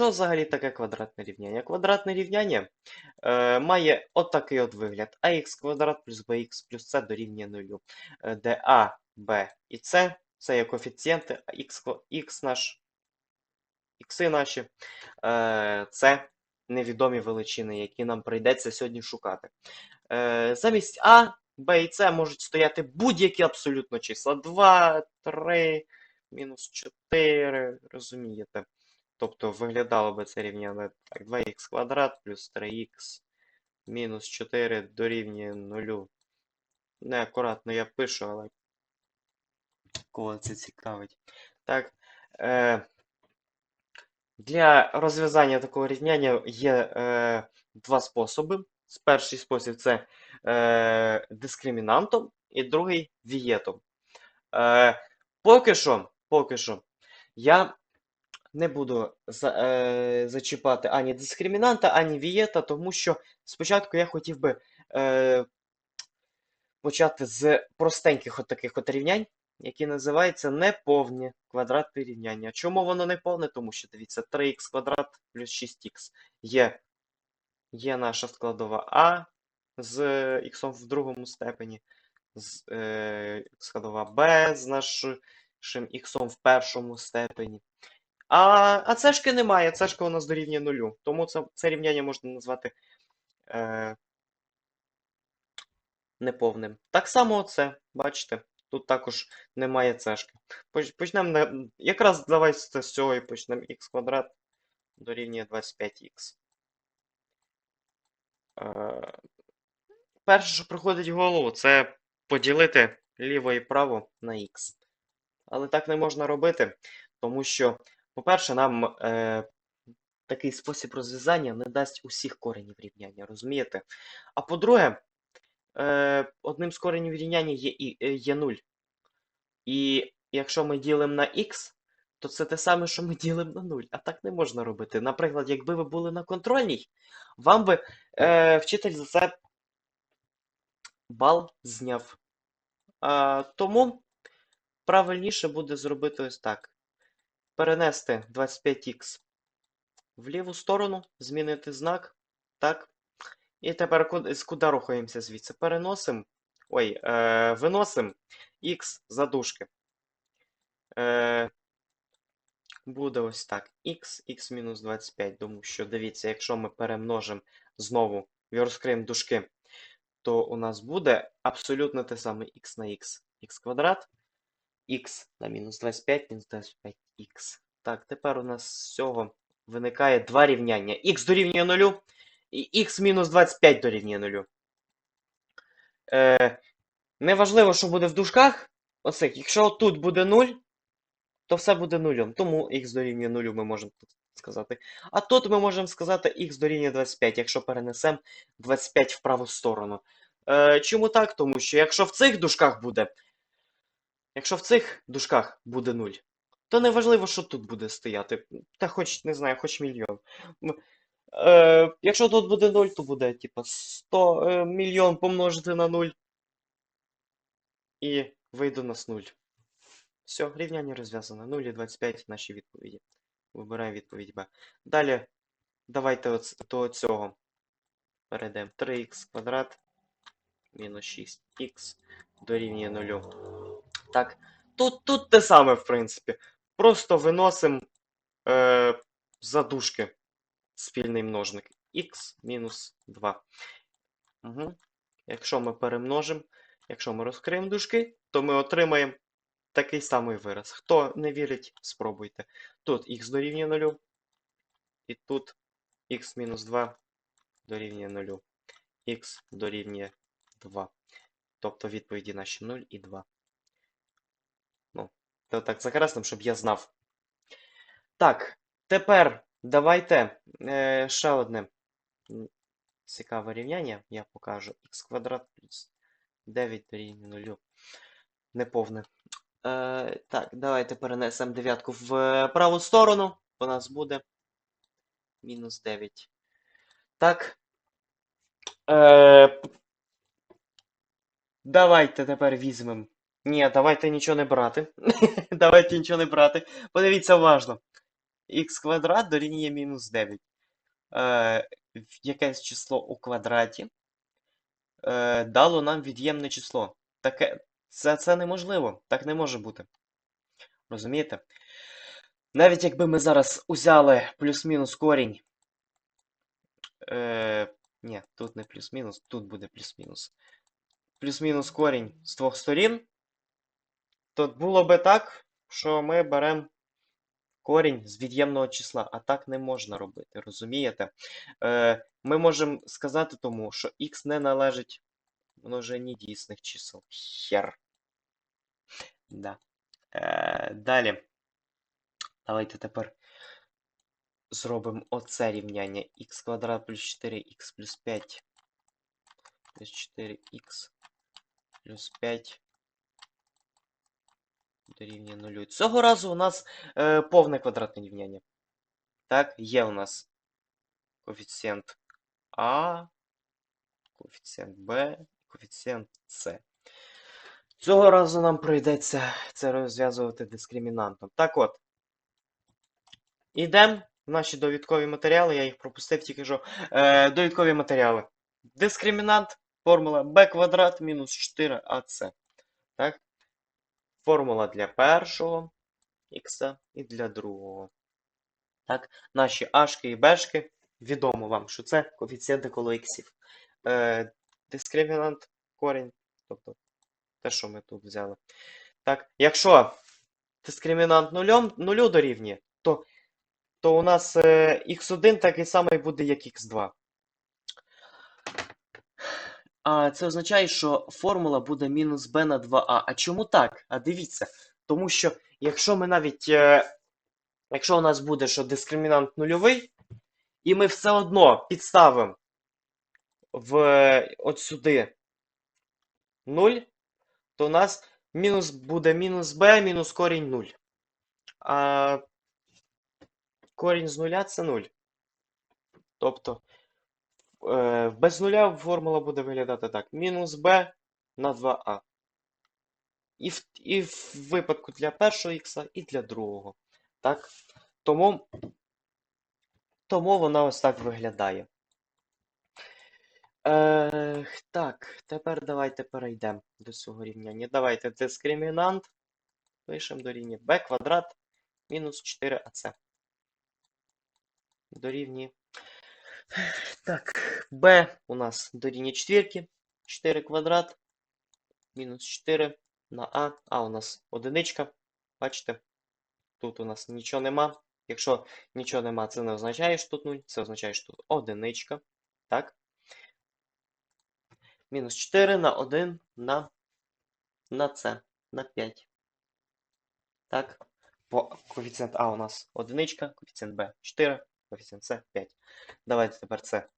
що взагалі таке квадратне рівняння? Квадратне рівняння е, має отакий от вигляд. ax квадрат плюс bx плюс c дорівнює 0. Е, де a, b і c це є коефіцієнти, а x, x наш, ікси наші, е, це невідомі величини, які нам прийдеться сьогодні шукати. Е, замість А, Б і С можуть стояти будь-які абсолютно числа. 2, 3, мінус 4, розумієте? Тобто виглядало би це рівняння так, 2х квадрат плюс 3х мінус 4 дорівнює 0. Неакуратно я пишу, але кого це цікавить. Так. Е, для розв'язання такого рівняння є е, два способи. Перший спосіб це е, дискримінантом, і другий вієтом. Е, поки що, поки що, я не буду за, е, зачіпати ані дискримінанта, ані вієта, тому що спочатку я хотів би е, почати з простеньких от таких от рівнянь, які називаються неповні квадратні рівняння. Чому воно неповне? Тому що дивіться, 3х квадрат плюс 6х є, є наша складова А з х в другому степені, з, е, складова Б з нашим х в першому степені. А, а цешки немає, цешка у нас дорівнює нулю. Тому це, це рівняння можна назвати е, неповним. Так само оце, бачите, тут також немає цешки. Поч- Почнемо якраз давай з цього і почнемо х квадрат дорівнює 25х. Е, перше, що приходить в голову, це поділити ліво і право на х. Але так не можна робити, тому що, по-перше, нам е, такий спосіб розв'язання не дасть усіх коренів рівняння, розумієте? А по-друге, е, одним з коренів рівняння є, і, е, є 0. І якщо ми ділимо на х, то це те саме, що ми ділимо на 0. А так не можна робити. Наприклад, якби ви були на контрольній, вам би е, вчитель за це бал зняв. А, тому правильніше буде зробити ось так. Перенести 25х в ліву сторону, змінити знак. Так. І тепер куди, куди рухаємося звідси? Переносимо. Ой, е, виносимо х за дужки. Е, буде ось так. х, х мінус 25. Тому що, дивіться, якщо ми перемножимо знову і розкриємо дужки, то у нас буде абсолютно те саме х на х. х квадрат, х на мінус 25, мінус 25х. Так, тепер у нас з цього виникає два рівняння. х дорівнює 0 і х мінус 25 дорівнює 0. Е, неважливо, що буде в дужках. Оце, якщо тут буде 0, то все буде нулем. Тому х дорівнює 0 ми можемо тут сказати. А тут ми можемо сказати х дорівнює 25, якщо перенесемо 25 в праву сторону. Е, чому так? Тому що якщо в цих дужках буде. Якщо в цих дужках буде 0, то не важливо, що тут буде стояти. Та хоч, не знаю, хоч мільйон. Е, якщо тут буде 0, то буде, типа, 100 е, мільйон помножити на 0. І вийде у нас 0. Все, рівняння розв'язано. 0 і 25 наші відповіді. Вибираємо відповідь Б. Далі, давайте до цього перейдемо. 3х квадрат мінус 6х дорівнює 0. Так, тут, тут те саме, в принципі. Просто виносимо е, задушки спільний множник. х мінус 2. Угу. Якщо ми перемножимо, якщо ми розкриємо дужки, то ми отримаємо такий самий вираз. Хто не вірить, спробуйте. Тут х дорівнює 0, і тут х мінус 2 дорівнює 0. х дорівнює 2. Тобто відповіді наші 0 і 2. То так закреслим, щоб я знав. Так, тепер давайте е, ще одне цікаве рівняння. Я покажу х квадрат плюс 9 дорівнює 0. Неповне. Е, так, давайте перенесемо дев'ятку в е, праву сторону. У нас буде мінус 9. Так. Е, давайте тепер візьмемо. Ні, давайте нічого не брати. Давайте нічого не брати. Подивіться уважно. х квадрат дорівнює мінус 9. Е, якесь число у квадраті е, дало нам від'ємне число. Таке, це, це неможливо. Так не може бути. Розумієте? Навіть якби ми зараз узяли плюс-мінус корінь. Е, ні, тут не плюс-мінус, тут буде плюс-мінус. Плюс-мінус корінь з двох сторін, то було би так, що ми беремо корінь з від'ємного числа, а так не можна робити, розумієте? Е, ми можемо сказати тому, що х не належить множині дійсних чисел. Хер. Да. Е, далі. Давайте тепер зробимо оце рівняння х квадрат плюс 4х плюс 5 плюс 4х плюс 5 дорівнює 0. Цього разу у нас е, повне квадратне рівняння. Так, є у нас коефіцієнт А, коефіцієнт Б, коефіцієнт С. Цього разу нам прийдеться це розв'язувати дискримінантом. Так от, ідемо в наші довідкові матеріали, я їх пропустив тільки що. Е, довідкові матеріали. Дискримінант, формула b квадрат мінус 4ac. Так? Формула для першого х і для другого. Так? Наші ашки і бешки. Відомо вам, що це коефіцієнти коло іксів. Е, дискримінант корінь, тобто те, що ми тут взяли. Так, якщо дискримінант нулем, нулю дорівнює, то, то у нас е, x1 такий самий буде, як x2. А це означає, що формула буде мінус b на 2a. А чому так? А дивіться. Тому що якщо ми навіть. Е, якщо у нас буде, що дискримінант нульовий, і ми все одно підставимо в е, от сюди 0, то у нас мінус буде мінус b мінус корінь 0. А корінь з нуля це 0. Тобто без нуля формула буде виглядати так: мінус b на 2a. І в, і в випадку для першого х, і для другого. Так? Тому, тому вона ось так виглядає. Е, так, тепер давайте перейдемо до цього рівняння. Давайте дискримінант. Пишемо до рівня b квадрат мінус 4ac. Дорівнює. Так, b у нас дорівнює четвірки. 4 квадрат. Мінус 4 на а. А у нас одиничка. Бачите? Тут у нас нічого нема. Якщо нічого нема, це не означає, що тут 0. Це означає, що тут одиничка. Так? Мінус 4 на 1 на, на c, на 5. Так. По коефіцієнт А у нас одиничка, коефіцієнт Б 4, коефіцієнт С 5. Давайте тепер це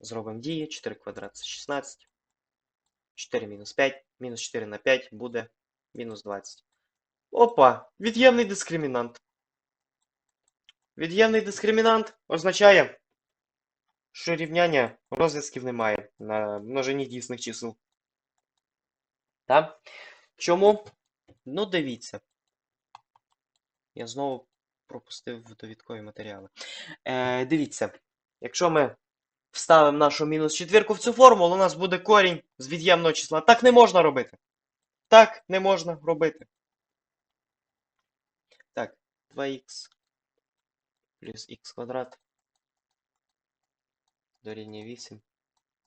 зробимо дії. 4 квадрат це 16. 4 мінус 5. Мінус 4 на 5 буде мінус 20. Опа! Від'ємний дискримінант. Від'ємний дискримінант означає, що рівняння розв'язків немає на множині дійсних чисел. Так? Чому? Ну, дивіться. Я знову пропустив довідкові матеріали. Е, дивіться, якщо ми вставимо нашу мінус четвірку в цю формулу, у нас буде корінь з від'ємного числа. Так не можна робити. Так не можна робити. Так, 2х плюс х квадрат дорівнює 8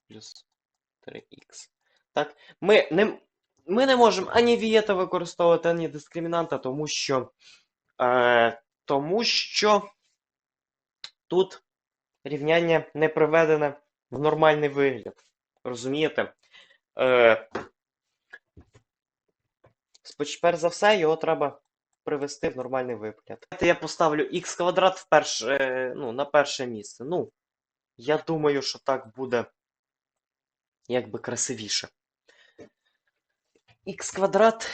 плюс 3х. Так, ми не, ми не можемо ані вієта використовувати, ані дискримінанта, тому що, е, тому що тут рівняння не приведене в нормальний вигляд. Розумієте? Е, перш за все, його треба привести в нормальний вигляд. Я поставлю х квадрат в перше, ну, на перше місце. Ну, я думаю, що так буде якби красивіше. х квадрат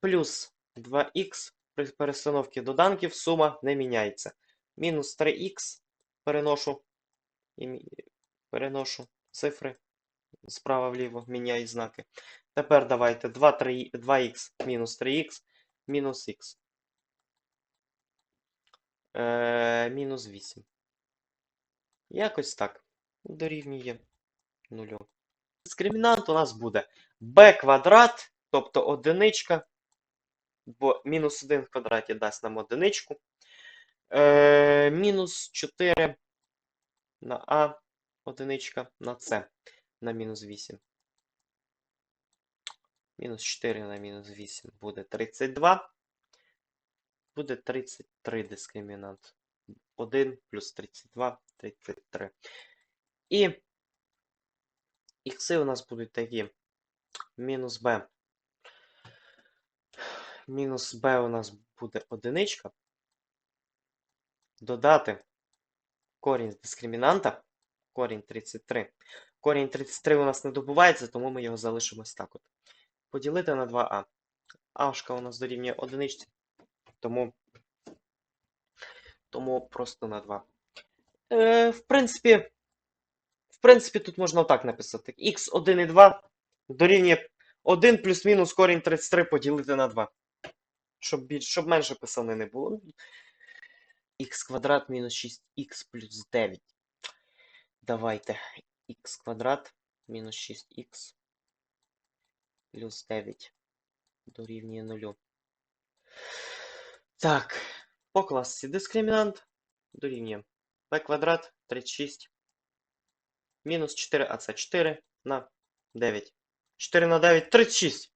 плюс 2х при перестановці доданків сума не міняється. Мінус 3х переношу, і переношу цифри справа вліво, міняю знаки. Тепер давайте 2, 3, 2х мінус 3х мінус х. Е, мінус 8. Якось так. Дорівнює 0. Дискримінант у нас буде b квадрат, тобто одиничка, бо мінус 1 в квадраті дасть нам одиничку. Е, мінус 4 на а, одиничка на c на мінус 8. Мінус 4 на мінус 8 буде 32. Буде 33 дискримінант. 1 плюс 32, 33. І ікси у нас будуть такі. Мінус b. Мінус b у нас буде одиничка. Додати корінь з дискримінанта. Корінь 33. Корінь 33 у нас не добувається, тому ми його залишимо ось так от. Поділити на 2а. Ашка у нас дорівнює одиничці. Тому, тому просто на 2. Е, в принципі, в принципі, тут можна отак написати. x1 і 2 дорівнює 1 плюс-мінус корінь 33 поділити на 2. Щоб, більш, щоб менше писани не було. х квадрат мінус 6х плюс 9. Давайте. х квадрат мінус 6х плюс 9 дорівнює 0. Так, по класі дискримінант дорівнює b квадрат 36 мінус 4, а це 4 на 9. 4 на 9 36.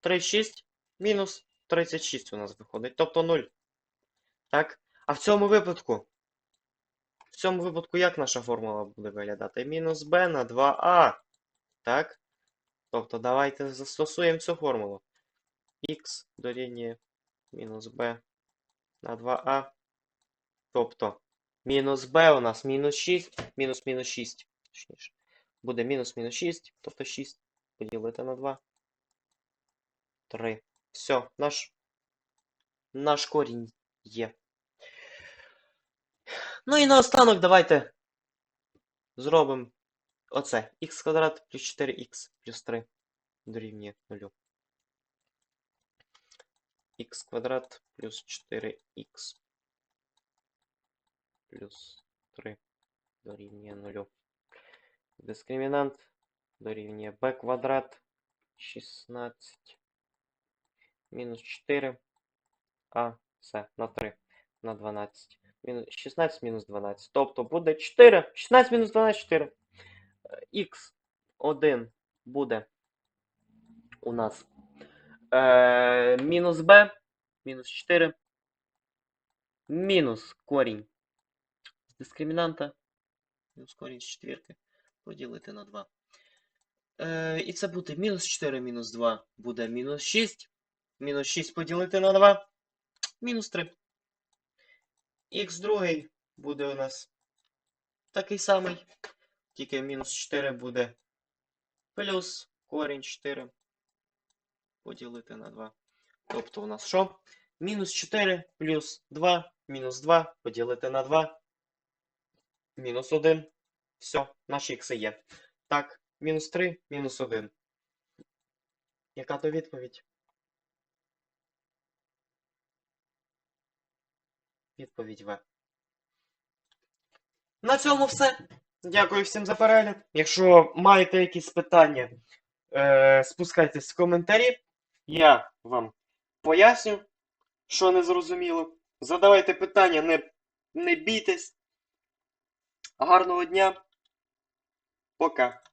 36 мінус 36 у нас виходить, тобто 0. Так? А в цьому випадку, в цьому випадку як наша формула буде виглядати? Мінус b на 2а. Так? Тобто давайте застосуємо цю формулу. х дорівнює мінус b на 2а. Тобто мінус b у нас мінус 6, мінус мінус 6. Точніше. Буде мінус мінус 6, тобто 6 поділити на 2. 3. Все, наш, наш корінь є. Ну і наостанок давайте зробимо оце. х квадрат плюс 4х плюс 3 дорівнює 0. х квадрат плюс 4х плюс 3 дорівнює 0. Дискримінант дорівнює b квадрат 16 мінус 4 а це на 3 на 12. 16 мінус 12. Тобто буде 4. 16 мінус 12 4. Х 1 буде у нас е, мінус b, мінус 4, мінус корінь з дискримінанта, мінус корінь з четвірки, поділити на 2. Е, і це буде мінус 4 мінус 2 буде мінус 6. Мінус 6 поділити на 2. Мінус 3. Х другий буде у нас такий самий. Тільки мінус 4 буде плюс корінь 4 поділити на 2. Тобто у нас що? Мінус 4 плюс 2, мінус 2 поділити на 2. Мінус 1. Все, наші ікси є. Так, мінус 3, мінус 1. Яка то відповідь? Відповідь В. На цьому все. Дякую всім за перегляд. Якщо маєте якісь питання, е, спускайтесь в коментарі. Я вам поясню, що не зрозуміло. Задавайте питання, не, не бійтесь. Гарного дня. Пока.